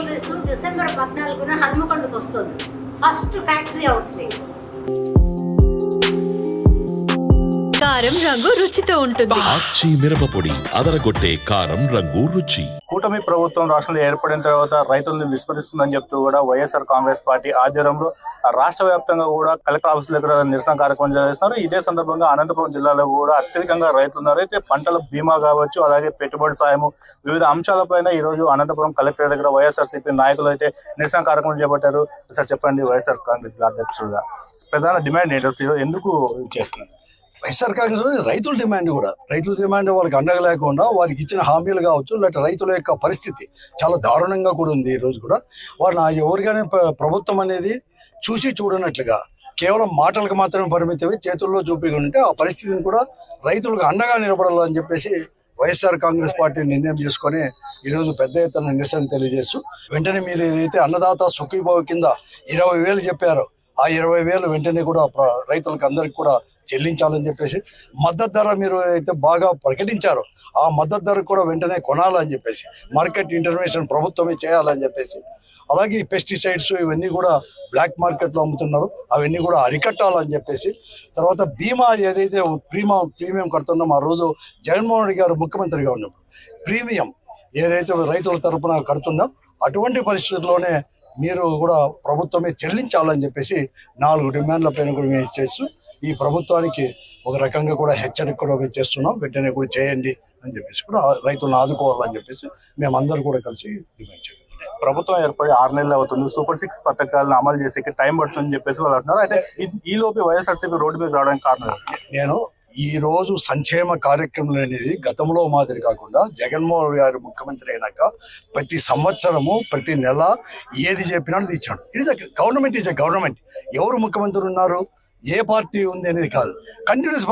Jewelleries December పద్నాలుగున హన్మకొండకు వస్తుంది. First factory outlet కారం రంగు రుచితో ఉంటుంది. ఆచి మిరపపొడి అదరగొట్టే కారం రంగు రుచి. కూటమి ప్రభుత్వం రాష్ట్రంలో ఏర్పడిన తర్వాత రైతులను విస్మరిస్తుందని చెప్తూ కూడా వైఎస్ఆర్ కాంగ్రెస్ పార్టీ ఆధ్వర్యంలో రాష్ట్ర వ్యాప్తంగా కూడా కలెక్టర్ ఆఫీస్ దగ్గర నిరసన కార్యక్రమం చేస్తున్నారు ఇదే సందర్భంగా అనంతపురం జిల్లాలో కూడా అత్యధికంగా రైతులు ఉన్నారు. అయితే పంటల బీమా కావచ్చు అలాగే పెట్టుబడి సాయము వివిధ అంశాలపైన ఈ రోజు అనంతపురం కలెక్టర్ దగ్గర వైఎస్ఆర్ నాయకులు అయితే నిరసన కార్యక్రమం చేపట్టారు. సార్ చెప్పండి వైఎస్ఆర్ కాంగ్రెస్ జిల్లా అధ్యక్షుడుగా ప్రధాన డిమాండ్ ఏంటో? ఎందుకు చేస్తున్నారు? వైఎస్ఆర్ కాంగ్రెస్ రైతుల డిమాండ్ కూడా. రైతుల డిమాండ్ వాళ్ళకి అండగా లేకుండా వారికి ఇచ్చిన హామీలు కావచ్చు లేకపోతే రైతుల యొక్క పరిస్థితి చాలా దారుణంగా కూడా ఉంది ఈరోజు కూడా. వారిని ఎవరికైనా ప్రభుత్వం అనేది చూసి చూడనట్లుగా కేవలం మాటలకు మాత్రమే పరిమితమై చేతుల్లో చూపించుకుంటే ఉంటే ఆ పరిస్థితిని కూడా రైతులకు అండగా నిలబడాలని చెప్పేసి వైఎస్ఆర్ కాంగ్రెస్ పార్టీ నిర్ణయం చేసుకొని ఈరోజు పెద్ద ఎత్తున నిరసన తెలియజేస్తూ వెంటనే మీరు ఏదైతే అన్నదాత సుఖీభావ కింద ఇరవై వేలు చెప్పారో ఆ ఇరవై వేలు వెంటనే కూడా రైతులకు అందరికి కూడా చెల్లించాలని చెప్పేసి మద్దతు ధర మీరు అయితే బాగా ప్రకటించారో. ఆ మద్దతు ధర కూడా వెంటనే కొనాలని చెప్పేసి మార్కెట్ ఇంటర్వెన్షన్ ప్రభుత్వమే చేయాలని చెప్పేసి. అలాగే పెస్టిసైడ్స్ ఇవన్నీ కూడా బ్లాక్ మార్కెట్లో అమ్ముతున్నారు. అవన్నీ కూడా అరికట్టాలని చెప్పేసి. తర్వాత బీమా ఏదైతే ప్రీమా ప్రీమియం కడుతున్నామో ఆ రోజు జగన్మోహన్ రెడ్డి గారు ముఖ్యమంత్రిగా ఉన్నప్పుడు ప్రీమియం ఏదైతే రైతుల తరపున కడుతున్నాం అటువంటి పరిస్థితుల్లోనే మీరు కూడా ప్రభుత్వమే చెల్లించాలని చెప్పేసి నాలుగు డిమాండ్ల పైన కూడా మేము చేస్తూ ఈ ప్రభుత్వానికి ఒక రకంగా కూడా హెచ్చరిక కూడా మేము చేస్తున్నాం. వెంటనే కూడా చేయండి అని చెప్పేసి కూడా రైతులను ఆదుకోవాలని చెప్పేసి మేమందరూ కూడా కలిసి డిమాండ్ చేయాలి ప్రభుత్వం ఏర్పడి ఆరు నెలలు అవుతుంది. సూపర్ సిక్స్ పథకాలను అమలు చేసేకి టైం పడుతుందని చెప్పేసి వాళ్ళు అంటున్నారు. అయితే ఈ- లోపు వైఎస్ఆర్సీపీ రోడ్డు మీద రావడానికి కారణం? నేను ఈ రోజు సంక్షేమ కార్యక్రమం అనేది గతంలో మాదిరి కాకుండా జగన్మోహన్ రెడ్డి గారు ముఖ్యమంత్రి అయినాక ప్రతి సంవత్సరము ప్రతి నెల ఏది చెప్పినా ఇచ్చాడు. It is government is government ఎవరు ముఖ్యమంత్రి ఉన్నారు? ఏ పార్టీ ఉంది అనేది కాదు. కంటిన్యూస్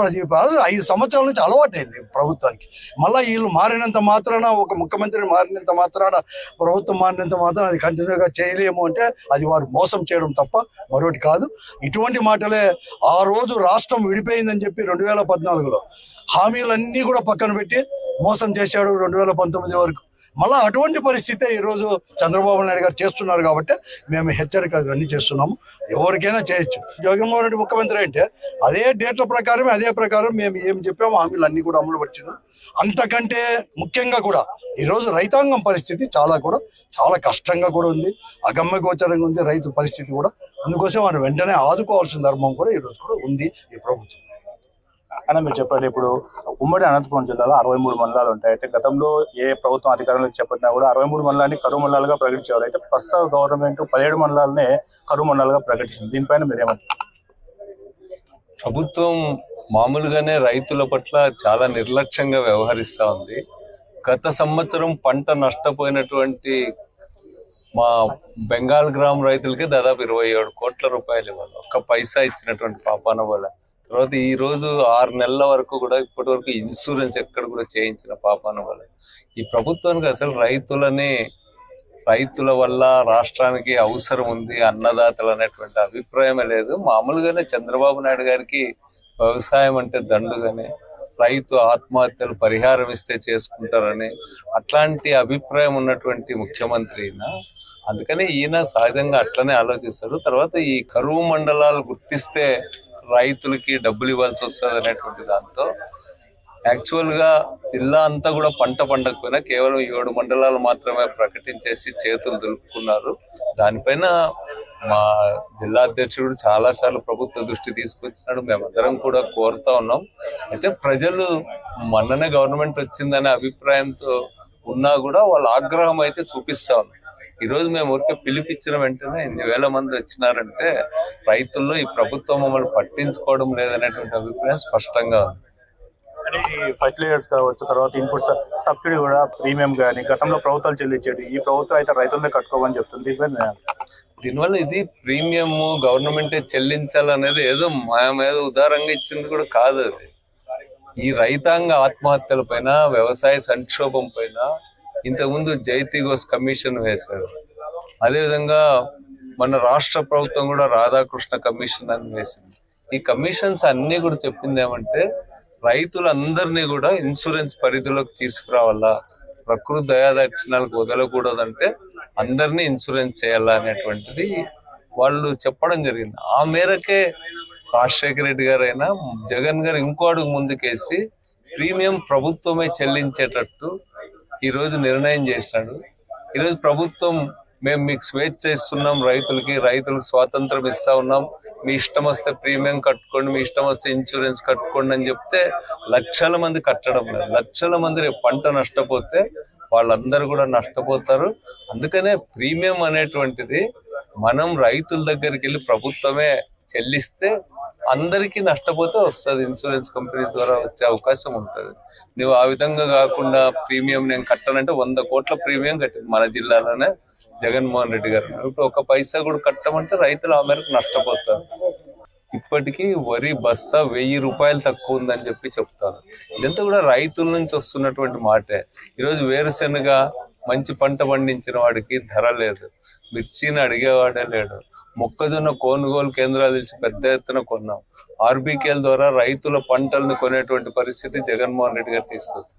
ఐదు సంవత్సరాల నుంచి అలవాటైంది ప్రభుత్వానికి. మళ్ళీ వీళ్ళు మారినంత మాత్రాన ఒక ముఖ్యమంత్రి మారినంత మాత్రాన ప్రభుత్వం మారినంత మాత్రాన అది కంటిన్యూగా చేయలేము అంటే అది వారు మోసం చేయడం తప్ప మరొకటి కాదు. ఇటువంటి మాటలే ఆ రోజు రాష్ట్రం విడిపోయిందని చెప్పి రెండు వేల పద్నాలుగులో హామీలన్నీ కూడా పక్కన పెట్టి మోసం చేశాడు రెండు వేల పంతొమ్మిది వరకు. మళ్ళీ అటువంటి పరిస్థితే ఈరోజు చంద్రబాబు నాయుడు గారు చేస్తున్నారు కాబట్టి మేము హెచ్చరిక అన్నీ చేస్తున్నాము. ఎవరికైనా చేయొచ్చు. జగన్మోహన్ రెడ్డి ముఖ్యమంత్రి అంటే అదే డేట్ల ప్రకారమే అదే ప్రకారం మేము ఏం చెప్పామో హామీలు అన్నీ కూడా అమలు పరిచింది. అంతకంటే ముఖ్యంగా కూడా ఈరోజు రైతాంగం పరిస్థితి చాలా కూడా చాలా కష్టంగా కూడా ఉంది. అగమ్య గోచరంగా ఉంది రైతు పరిస్థితి కూడా. అందుకోసం వారు వెంటనే ఆదుకోవాల్సిన ధర్మం కూడా ఈరోజు కూడా ఉంది ఈ ప్రభుత్వం. అని మీరు చెప్పండి. ఇప్పుడు ఉమ్మడి అనంతపురం జిల్లాలో అరవై మూడు మండలాలు ఉంటాయి. అయితే గతంలో ఏ ప్రభుత్వం అధికారంలో చెప్పినా కూడా అరవై మూడు మండలాన్ని కరువు మండలాలుగా ప్రకటించేవారు. అయితే ప్రస్తుత గవర్నమెంట్ పదిహేడు మండలాలనే కరువు మండలాలుగా ప్రకటించింది. దీనిపైన మీరేమంటారు? ప్రభుత్వం మామూలుగానే రైతుల పట్ల చాలా నిర్లక్ష్యంగా వ్యవహరిస్తూ ఉంది. గత సంవత్సరం పంట నష్టపోయినటువంటి మా బెంగాల్ గ్రామ రైతులకి దాదాపు ఇరవై ఏడు కోట్ల రూపాయలు ఇవ్వాలి. ఒక్క పైసా ఇచ్చినటువంటి పాపాన వల్ల. తర్వాత ఈ రోజు ఆరు నెలల వరకు కూడా ఇప్పటి వరకు ఇన్సూరెన్స్ ఎక్కడ కూడా చేయించిన పాపాన వల్ల ఈ ప్రభుత్వానికి అసలు రైతులని రైతుల వల్ల రాష్ట్రానికి అవసరం ఉంది అన్నదాతలు అనేటువంటి అభిప్రాయమే లేదు. మామూలుగానే చంద్రబాబు నాయుడు గారికి వ్యవసాయం అంటే దండుగానే రైతు ఆత్మహత్యలు పరిహారం ఇస్తే చేసుకుంటారని అట్లాంటి అభిప్రాయం ఉన్నటువంటి ముఖ్యమంత్రి ఈయన. అందుకని ఈయన సహజంగా అట్లనే ఆలోచిస్తాడు. తర్వాత ఈ కరువు మండలాలు గుర్తిస్తే రైతులకి డబ్బులు ఇవ్వాల్సి వస్తుంది అనేటువంటి దాంతో యాక్చువల్గా జిల్లా అంతా కూడా పంట పండకపోయినా కేవలం ఏడు మండలాలు మాత్రమే ప్రకటించేసి చేతులు దులుపుకున్నారు. దానిపైన మా జిల్లా అధ్యక్షుడు చాలా సార్లు ప్రభుత్వ దృష్టి తీసుకొచ్చినాడు. మేమందరం కూడా కోరుతా ఉన్నాం. అయితే ప్రజలు మొన్ననే గవర్నమెంట్ వచ్చిందనే అభిప్రాయంతో ఉన్నా కూడా వాళ్ళ ఆగ్రహం అయితే చూపిస్తా ఉన్నాయి ఈ రోజు మేము ఊరికే పిలిపించిన వెంటనే ఇన్ని వేల మంది వచ్చినారంటే రైతుల్లో ఈ ప్రభుత్వం మమ్మల్ని పట్టించుకోవడం లేదనేటువంటి అభిప్రాయం స్పష్టంగా ఉంది. అంటే ఈ ఫర్టిలైజర్స్ కావచ్చు తర్వాత ఇన్పుట్ సబ్సిడీ కూడా ప్రీమియం కానీ గతంలో ప్రభుత్వాలు చెల్లించేది ఈ ప్రభుత్వం అయితే రైతులనే కట్టుకోమని చెప్తుంది. దీనివల్ల ఇది ప్రీమియం గవర్నమెంటే చెల్లించాలనేది ఏదో మేము ఏదో ఉదారంగా ఇచ్చింది కూడా కాదు అది. ఈ రైతాంగ ఆత్మహత్యల పైన వ్యవసాయ సంక్షోభం పైన ఇంతకుముందు జైతిగోస్ కమిషన్ వేశారు. అదేవిధంగా మన రాష్ట్ర ప్రభుత్వం కూడా రాధాకృష్ణ కమిషన్ అని వేసింది. ఈ కమిషన్స్ అన్ని కూడా చెప్పింది ఏమంటే రైతులందరినీ కూడా ఇన్సూరెన్స్ పరిధిలోకి తీసుకురావాలా? ప్రకృతి దయాదక్షిణాలకు వదలకూడదంటే అందరినీ ఇన్సూరెన్స్ చేయాలా అనేటువంటిది వాళ్ళు చెప్పడం జరిగింది. ఆ మేరకే రాజశేఖర రెడ్డి గారు అయినా జగన్ గారు ఇంకో అడుగు ముందుకేసి ప్రీమియం ప్రభుత్వమే చెల్లించేటట్టు ఈ రోజు నిర్ణయం చేసినాడు. ఈరోజు ప్రభుత్వం మేము మీకు స్వేచ్ఛ ఇస్తున్నాం రైతులకి రైతులకు స్వాతంత్రం ఇస్తా ఉన్నాం. మీ ఇష్టం వస్తే ప్రీమియం కట్టుకోండి మీ ఇష్టం వస్తే ఇన్సూరెన్స్ కట్టుకోండి అని చెప్తే లక్షల మంది కట్టడం లేదు. లక్షల మంది రేపు పంట నష్టపోతే వాళ్ళందరూ కూడా నష్టపోతారు. అందుకనే ప్రీమియం అనేటువంటిది మనం రైతుల దగ్గరికి వెళ్ళి ప్రభుత్వమే చెల్లిస్తే అందరికీ నష్టపోతే వస్తుంది ఇన్సూరెన్స్ కంపెనీస్ ద్వారా వచ్చే అవకాశం ఉంటుంది. నువ్వు ఆ విధంగా కాకుండా ప్రీమియం నేను కట్టానంటే వంద కోట్ల ప్రీమియం కట్టింది మన జిల్లాలోనే జగన్మోహన్ రెడ్డి గారు. ఇప్పుడు ఒక పైసా కూడా కట్టమంటే రైతులు ఆ మేరకు నష్టపోతారు. ఇప్పటికీ వరి బస్తా వెయ్యి రూపాయలు తక్కువ ఉందని చెప్పి చెప్తాను ఇదంతా కూడా రైతుల నుంచి వస్తున్నటువంటి మాటే. ఈరోజు వేరుశెనగ మంచి పంట పండించిన వాడికి ధర లేదు. మిర్చిని అడిగేవాడే లేడు. మొక్కజొన్న కొనుగోలు కేంద్రాలు తెలిసి పెద్ద ఎత్తున కొన్నాం. ఆర్బీకేల ద్వారా రైతుల పంటలను కొనేటువంటి పరిస్థితి జగన్మోహన్ రెడ్డి గారు తీసుకొచ్చారు.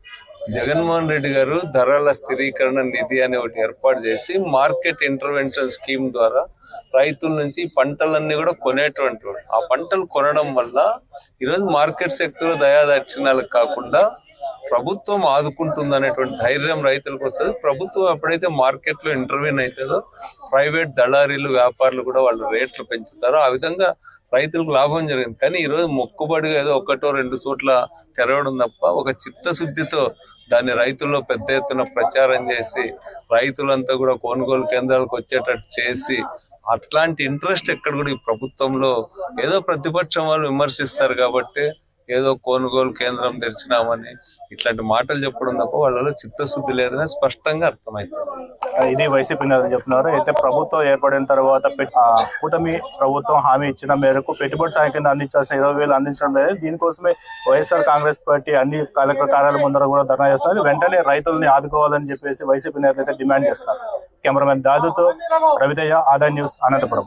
జగన్మోహన్ రెడ్డి గారు ధరల స్థిరీకరణ నిధి అనే ఒకటి ఏర్పాటు చేసి మార్కెట్ ఇంటర్వెన్షన్ స్కీమ్ ద్వారా రైతుల నుంచి పంటలన్నీ కూడా కొనేటువంటి ఆ పంటలు కొనడం వల్ల ఈరోజు మార్కెట్ శక్తులు దయాదాక్షిణ్యాలకు కాకుండా ప్రభుత్వం ఆదుకుంటుంది అనేటువంటి ధైర్యం రైతులకు వస్తుంది. ప్రభుత్వం ఎప్పుడైతే మార్కెట్లో ఇంటర్వ్యూన్ అవుతుందో ప్రైవేట్ దళారీలు వ్యాపారులు కూడా వాళ్ళు రేట్లు పెంచుతారో ఆ విధంగా రైతులకు లాభం జరిగింది. కానీ ఈ రోజు మొక్కుబడిగా ఏదో ఒకటో రెండు చోట్ల తెరవడం తప్ప ఒక చిత్తశుద్ధితో దాన్ని రైతుల్లో పెద్ద ఎత్తున ప్రచారం చేసి రైతులంతా కూడా కొనుగోలు కేంద్రాలకు వచ్చేటట్టు చేసి అట్లాంటి ఇంట్రెస్ట్ ఎక్కడ కూడా ఈ ప్రభుత్వంలో ఏదో ప్రతిపక్షం వాళ్ళు విమర్శిస్తారు కాబట్టి ఏదో కొనుగోలు కేంద్రం తెరిచినామని ఇట్లాంటి మాటలు చెప్పడం తప్ప వాళ్ళలో చిత్తశుద్ధి లేదని స్పష్టంగా అర్థమవుతుంది ఇది వైసీపీ నేతలు చెప్తున్నారు. అయితే ప్రభుత్వం ఏర్పడిన తర్వాత కూటమి ప్రభుత్వం హామీ ఇచ్చిన మేరకు పెట్టుబడి సాయం కింద అందించాల్సిన ఇరవై వేలు అందించడం లేదు. దీనికోసమే వైఎస్ఆర్ కాంగ్రెస్ పార్టీ అన్ని కలెక్టర్ కార్యాలయం ముందర కూడా ధర్నా చేస్తున్నారు వెంటనే రైతుల్ని ఆదుకోవాలని చెప్పేసి వైసీపీ నేతలు అయితే డిమాండ్ చేస్తారు కెమెరామెన్ దాదుతో రవితయ్య ఆదాయ న్యూస్ అనంతపురం.